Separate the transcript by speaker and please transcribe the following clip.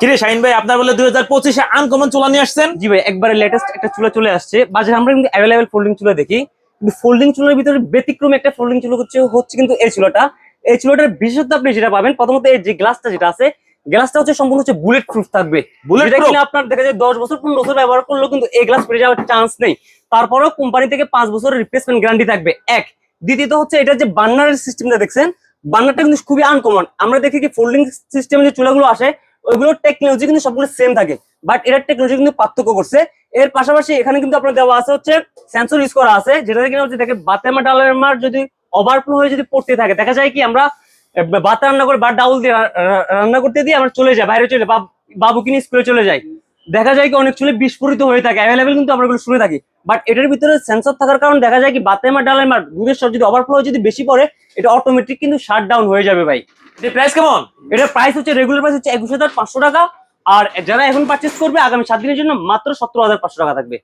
Speaker 1: কিরে শাহিন ভাই আপনার বলে দুই হাজার পঁচিশে আনকমন চুলা নিয়ে আসছেন?
Speaker 2: জি ভাই একবারে লেটেস্ট একটা চুলা চলে আসছে। বাজারে আমরা কিন্তু অ্যাভেলেবেল ফোল্ডিং চুলা দেখি। কিন্তু ফোল্ডিং চুলার ভিতরে ব্যতিক্রম একটা ফোল্ডিং চুলা হচ্ছে হচ্ছে কিন্তু এই চুলাটা। এই চুলাটার বিশেষত্ব আপনি যেটা পাবেন প্রথমত এই যে গ্লাসটা যেটা আছে গ্লাসটা হচ্ছে সম্পূর্ণ হচ্ছে বুলেট প্রুফ থাকবে যেটা? কিনা আপনার দেখা যায় দশ বছর পনেরো বছর ব্যবহার করলেও কিন্তু এই গ্লাস যাওয়ার চান্স নেই। তারপরেও কোম্পানি থেকে পাঁচ বছরের রিপ্লেসমেন্ট গ্যারান্টি থাকবে। এক। দ্বিতীয়ত হচ্ছে এটা যে বার্নারের সিস্টেমটা দেখছেন বার্নারটা কিন্তু খুবই আনকমন আমরা দেখি কি ফোল্ডিং সিস্টেমে যে চুলাগুলো আসে ওইগুলোর টেকনোলজি কিন্তু সবগুলো সেম থাকে। বাট এটার টেকনোলজি কিন্তু পার্থক্য করছে। এর পাশাপাশি এখানে কিন্তু আপনার দেওয়া আছে হচ্ছে সেন্সর ইউজ করা আছে, যেটা কিনা হচ্ছে দেখে বাতেমা ডালেমার যদি ওভারফ্লো হয়ে যদি পড়তে থাকে, দেখা যায় কি আমরা ভাত রান্না করে বা ডাউল দিয়ে রান্না করতে দিয়ে আমরা চলে যাই, বাইরে চলে বা বাবু কিনে স্কুলে চলে যাই। দেখা যায় কি অনেক চুলে বিস্ফোরিত হয়ে থাকে অ্যাভেলেবেল কিন্তু আমরা এগুলো শুনে থাকি। বাট এটার ভিতরে সেন্সর থাকার কারণে দেখা যায় কি বাতেমা ডালেমার দুধের সব যদি ওভারফ্লো যদি বেশি পড়ে, এটা অটোমেটিক কিন্তু শাট ডাউন হয়ে যাবে ভাই।
Speaker 1: প্রাইস কেমন?
Speaker 2: এটার প্রাইস হচ্ছে রেগুলার প্রাইস হচ্ছে একুশ হাজার পাঁচশো টাকা। আর যারা এখন পার্চেস করবে, আগামী সাত দিনের জন্য মাত্র সতেরো হাজার পাঁচশো টাকা থাকবে।